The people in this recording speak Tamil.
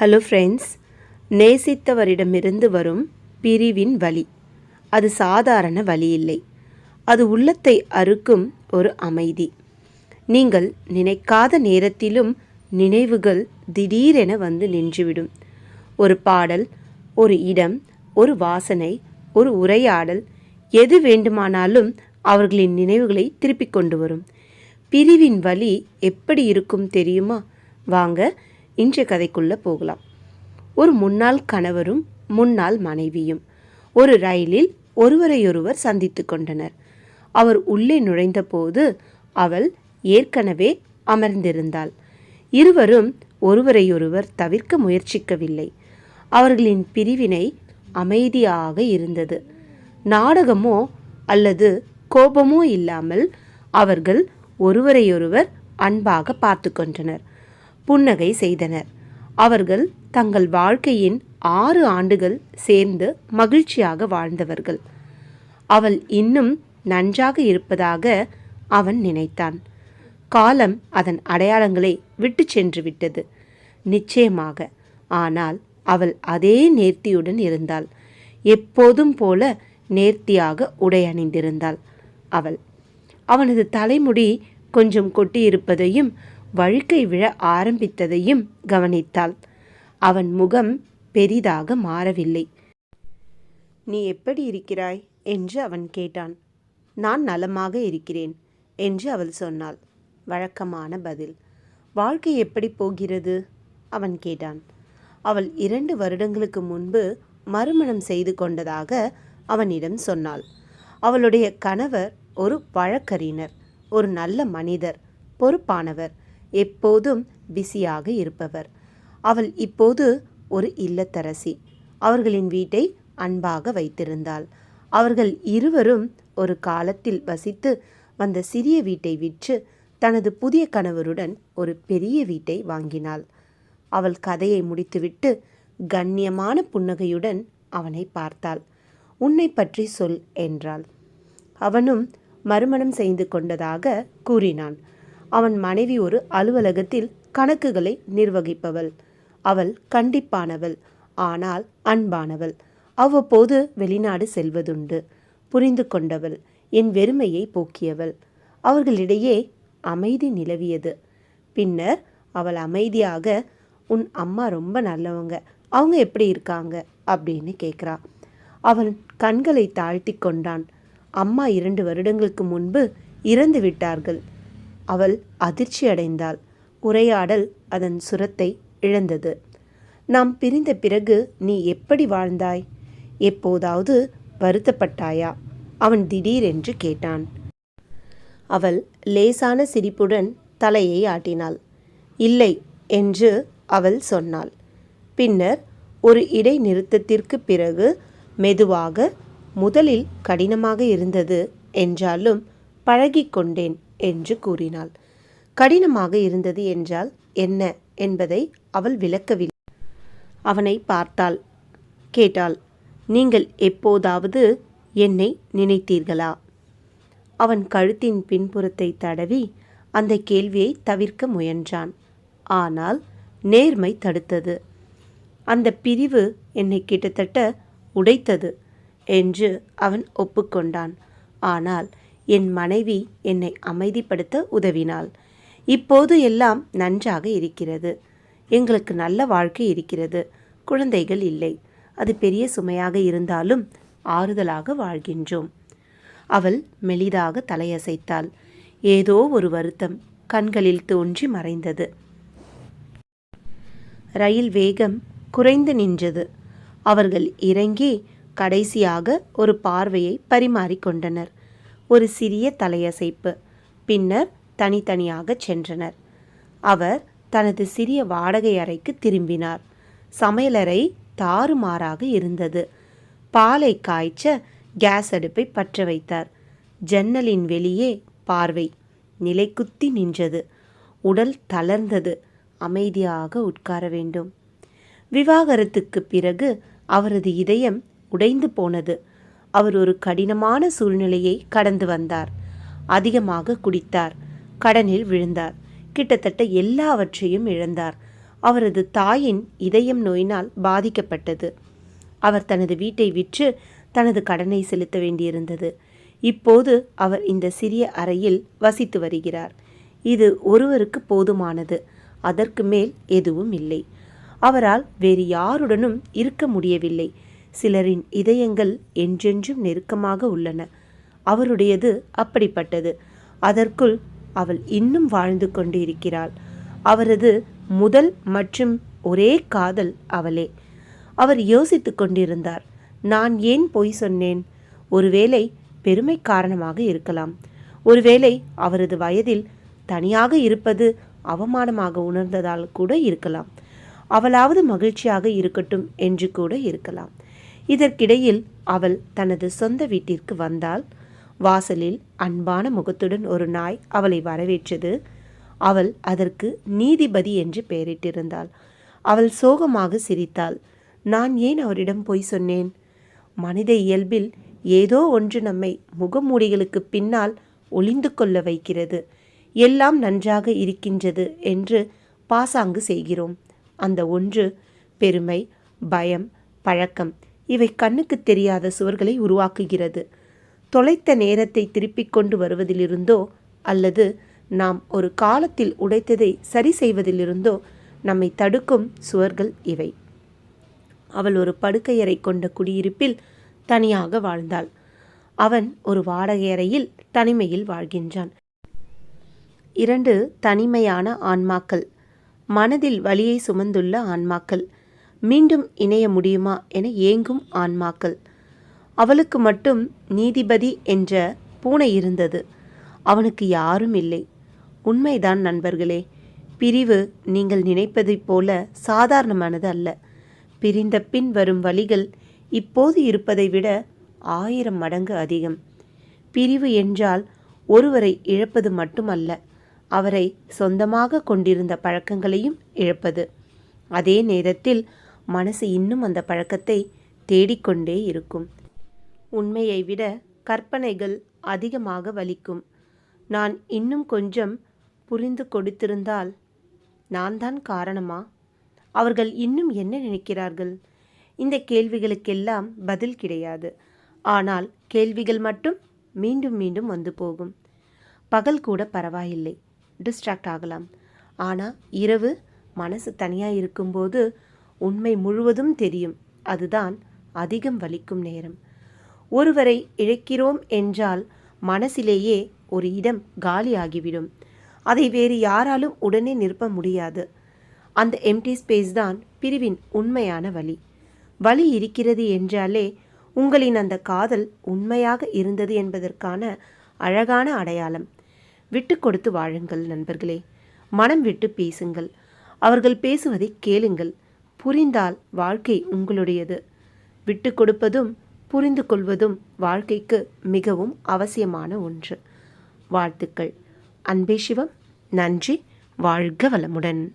ஹலோ ஃப்ரெண்ட்ஸ் நேசித்தவரிடமிருந்து வரும் பிரிவின் வலி. அது சாதாரண வழி இல்லை அது உள்ளத்தை அறுக்கும் ஒரு அமைதி. நீங்கள் நினைக்காத நேரத்திலும் நினைவுகள் திடீரென வந்து நின்றுவிடும். ஒரு பாடல் ஒரு இடம் ஒரு வாசனை ஒரு உரையாடல் எது வேண்டுமானாலும் அவர்களின் நினைவுகளை திருப்பிக் கொண்டு வரும். பிரிவின் வலி எப்படி இருக்கும் தெரியுமா? வாங்க இன்றைய கதைக்குள்ளே போகலாம். ஒரு முன்னாள் கணவரும் முன்னாள் மனைவியும் ஒரு ரயிலில் ஒருவரையொருவர் சந்தித்து கொண்டனர். அவர் உள்ளே நுழைந்தபோது அவள் ஏற்கனவே அமர்ந்திருந்தாள். இருவரும் ஒருவரையொருவர் தவிர்க்க முயற்சிக்கவில்லை. அவர்களின் பிரிவினை அமைதியாக இருந்தது. நாடகமோ அல்லது கோபமோ இல்லாமல் அவர்கள் ஒருவரையொருவர் அன்பாக பார்த்து கொண்டனர். புன்னகை செய்தனர். அவர்கள் தங்கள் வாழ்க்கையின் ஆறு ஆண்டுகள் சேர்ந்து மகிழ்ச்சியாக வாழ்ந்தவர்கள். அவள் இன்னும் நன்றாக இருப்பதாக அவன் நினைத்தான். காலம் அதன் அடையாளங்களை விட்டு சென்று விட்டது. நிச்சயமாக ஆனால் அவள் அதே நேர்த்தியுடன் இருந்தாள். எப்போதும் போல நேர்த்தியாக உடை அணிந்திருந்தாள். அவள் அவனது தலைமுடி கொஞ்சம் கொட்டியிருப்பதையும் வழுக்கை விழ ஆரம்பித்ததையும் கவனித்தாள். அவன் முகம் பெரிதாக மாறவில்லை. நீ எப்படி இருக்கிறாய்? என்று அவன் கேட்டான். நான் நலமாக இருக்கிறேன் என்று அவள் சொன்னாள். வழக்கமான பதில். வாழ்க்கை எப்படி போகிறது? அவன் கேட்டான். அவள் இரண்டு வருடங்களுக்கு முன்பு மறுமணம் செய்து கொண்டதாக அவனிடம் சொன்னாள். அவளுடைய கணவர் ஒரு வழக்கறிஞர் ஒரு நல்ல மனிதர் பொறுப்பானவர். எப்போதும் பிஸியாக இருப்பவர். அவள் இப்போது ஒரு இல்லத்தரசி. அவர்களின் வீட்டை அன்பாக வைத்திருந்தாள். அவர்கள் இருவரும் ஒரு காலத்தில் வசித்து வந்த சிறிய வீட்டை விற்று தனது புதிய கணவருடன் ஒரு பெரிய வீட்டை வாங்கினாள். அவள் கதையை முடித்துவிட்டு கண்ணியமான புன்னகையுடன் அவனை பார்த்தாள். உன்னை பற்றி சொல் என்றாள். அவனும் மறுமணம் செய்து கொண்டதாக கூறினான். அவன் மனைவி ஒரு அலுவலகத்தில் கணக்குகளை நிர்வகிப்பவள். அவள் கண்டிப்பானவள் ஆனால் அன்பானவள். அவ்வப்போது வெளிநாடு செல்வதுண்டு. புரிந்து கொண்டவள் என் வெறுமையை போக்கியவள். அவர்களிடையே அமைதி நிலவியது. பின்னர் அவள் அமைதியாக உன் அம்மா ரொம்ப நல்லவங்க. அவங்க எப்படி இருக்காங்க? அப்படின்னு கேட்குறா. அவன் கண்களை தாழ்த்தி கொண்டான். அம்மா இரண்டு வருடங்களுக்கு முன்பு இறந்து விட்டார்கள். அவள் அதிர்ச்சி அடைந்தாள் உரையாடல் அதன் சுரத்தை இழந்தது. நாம் பிரிந்த பிறகு நீ எப்படி வாழ்ந்தாய்? எப்போதாவது வருத்தப்பட்டாயா? அவன் திடீரென்று கேட்டான். அவள் லேசான சிரிப்புடன் தலையை ஆட்டினாள். இல்லை என்று அவள் சொன்னாள். பின்னர் ஒரு இடைநிறுத்தத்திற்கு பிறகு மெதுவாக முதலில் கடினமாக இருந்தது என்றாலும் பழகிக்கொண்டேன். என்று கூறினாள். கடினமாக இருந்தது என்றால் என்ன என்பதை அவள் விளக்கவில்லை. அவனை பார்த்தாள். கேட்டாள் நீங்கள் எப்போதாவது என்னை நினைத்தீர்களா? அவன் கழுத்தின் பின்புறத்தை தடவி அந்த கேள்வியை தவிர்க்க முயன்றான். ஆனால் நேர்மை தடுத்தது. அந்த பிரிவு என்னை கிட்டத்தட்ட உடைத்தது என்று அவன் ஒப்புக்கொண்டான். ஆனால் என் மனைவி என்னை அமைதிப்படுத்த உதவினாள். இப்போது எல்லாம் நன்றாக இருக்கிறது. எங்களுக்கு நல்ல வாழ்க்கை இருக்கிறது. குழந்தைகள் இல்லை. அது பெரிய சுமையாக இருந்தாலும் ஆறுதலாக வாழ்கின்றோம். அவள் மெலிதாக தலையசைத்தாள். ஏதோ ஒரு வருத்தம் கண்களில் தோன்றி மறைந்தது. ரயில் வேகம் குறைந்து நின்றது. அவர்கள் இறங்கி கடைசியாக ஒரு பார்வையை பரிமாறிக்கொண்டனர் ஒரு சிறிய தலையசைப்பு. பின்னர் தனித்தனியாக சென்றனர். அவர் தனது சிறிய வாடகை அறைக்கு திரும்பினார். சமையலறை தாறுமாறாக இருந்தது. பாலை காய்ச்ச கேஸ் அடுப்பை பற்ற வைத்தார். ஜன்னலின் வெளியே பார்வை நிலைக்குத்தி நின்றது. உடல் தளர்ந்தது. அமைதியாக உட்கார வேண்டும். விவாகரத்துக்கு பிறகு அவரது இதயம் உடைந்து போனது. அவர் ஒரு கடினமான சூழ்நிலையை கடந்து வந்தார். அதிகமாக குடித்தார். கடனில் விழுந்தார். கிட்டத்தட்ட எல்லாவற்றையும் இழந்தார். அவரது தாயின் இதயம் நோயினால் பாதிக்கப்பட்டது. அவர் தனது வீட்டை விற்று தனது கடனை செலுத்த வேண்டியிருந்தது. இப்போது அவர் இந்த சிறிய அறையில் வசித்து வருகிறார். இது ஒருவருக்கு போதுமானது. அதற்கு மேல் எதுவும் இல்லை. அவரால் வேறு யாருடனும் இருக்க முடியவில்லை. சிலரின் இதயங்கள் என்றென்றும் நெருக்கமாக உள்ளன. அவருடையது அப்படிப்பட்டது. அதற்குள் அவள் இன்னும் வாழ்ந்து கொண்டு இருக்கிறாள் அவரது முதல் மற்றும் ஒரே காதல் அவளே. அவர் யோசித்துக் கொண்டிருந்தார். நான் ஏன் பொய் சொன்னேன்? ஒருவேளை பெருமை காரணமாக இருக்கலாம். ஒருவேளை அவரது வயதில் தனியாக இருப்பது அவமானமாக உணர்ந்ததால் கூட இருக்கலாம். அவளாவது மகிழ்ச்சியாக இருக்கட்டும் என்று கூட இருக்கலாம். இதற்கிடையில் அவள் தனது சொந்த வீட்டிற்கு வந்தாள். வாசலில் அன்பான முகத்துடன் ஒரு நாய் அவளை வரவேற்றது. அவள் அதற்கு நீதிபதி என்று பெயரிட்டிருந்தாள். அவள் சோகமாக சிரித்தாள். நான் ஏன் அவரிடம் பொய் சொன்னேன்? மனித இயல்பில் ஏதோ ஒன்று நம்மை முகமூடிகளுக்கு பின்னால் ஒளிந்து கொள்ள வைக்கிறது. எல்லாம் நன்றாக இருக்கின்றது என்று பாசாங்கு செய்கிறோம். அந்த ஒன்று பெருமை பயம் பழக்கம் இவை கண்ணுக்கு தெரியாத சுவர்களை உருவாக்குகிறது. தொலைத்த நேரத்தை திருப்பிக் கொண்டு வருவதிலிருந்தோ அல்லது நாம் ஒரு காலத்தில் உடைத்ததை சரி செய்வதிலிருந்தோ நம்மை தடுக்கும் சுவர்கள் இவை. அவள் ஒரு படுக்கையறை கொண்ட குடியிருப்பில் தனியாக வாழ்ந்தாள். அவன் ஒரு வாடகையறையில் தனிமையில் வாழ்கின்றான். இரண்டு தனிமையான ஆன்மாக்கள். மனதில் வலியை சுமந்துள்ள ஆன்மாக்கள். மீண்டும் இணைய முடியுமா என ஏங்கும் ஆன்மாக்கள். அவளுக்கு மட்டும் நீதிபதி என்ற பூனை இருந்தது. அவனுக்கு யாரும் இல்லை. உண்மைதான் நண்பர்களே பிரிவு நீங்கள் நினைப்பதைப் போல சாதாரணமானது அல்ல. பிரிந்த பின் வரும் வழிகள் இப்போது இருப்பதை விட ஆயிரம் மடங்கு அதிகம். பிரிவு என்றால் ஒருவரை இழப்பது மட்டுமல்ல அவரை சொந்தமாக கொண்டிருந்த பழக்கங்களையும் இழப்பது. அதே நேரத்தில் மனசு இன்னும் அந்த பழக்கத்தை தேடிக்கொண்டே இருக்கும். உண்மையை விட கற்பனைகள் அதிகமாக வலிக்கும். நான் இன்னும் கொஞ்சம் புரிந்து கொடுத்திருந்தால் நான் தான் காரணமா? அவர்கள் இன்னும் என்ன நினைக்கிறார்கள்? இந்த கேள்விகளுக்கெல்லாம் பதில் கிடையாது. ஆனால் கேள்விகள் மட்டும் மீண்டும் மீண்டும் வந்து போகும். பகல் கூட பரவாயில்லை. டிஸ்ட்ராக்ட் ஆகலாம். ஆனால் இரவு மனசு தனியாக இருக்கும்போது உண்மை முழுவதும் தெரியும். அதுதான் அதிகம் வலிக்கும் நேரம். ஒருவரை இழக்கிறோம் என்றால் மனசிலேயே ஒரு இடம் காலியாகிவிடும். அதை வேறு யாராலும் உடனே நிரப்ப முடியாது. அந்த எம்டி ஸ்பேஸ் தான் பிரிவின் உண்மையான வழி வழி இருக்கிறது என்றாலே உங்களின் அந்த காதல் உண்மையாக இருந்தது என்பதற்கான அழகான அடையாளம். விட்டு கொடுத்து வாழுங்கள் நண்பர்களே. மனம் விட்டு பேசுங்கள். அவர்கள் பேசுவதை கேளுங்கள். புரிந்தால் வாழ்க்கை உங்களுடையது. விட்டு கொடுப்பதும் புரிந்து கொள்வதும் வாழ்க்கைக்கு மிகவும் அவசியமான ஒன்று. வாழ்த்துக்கள். அன்பே சிவம். நன்றி. வாழ்க வளமுடன்.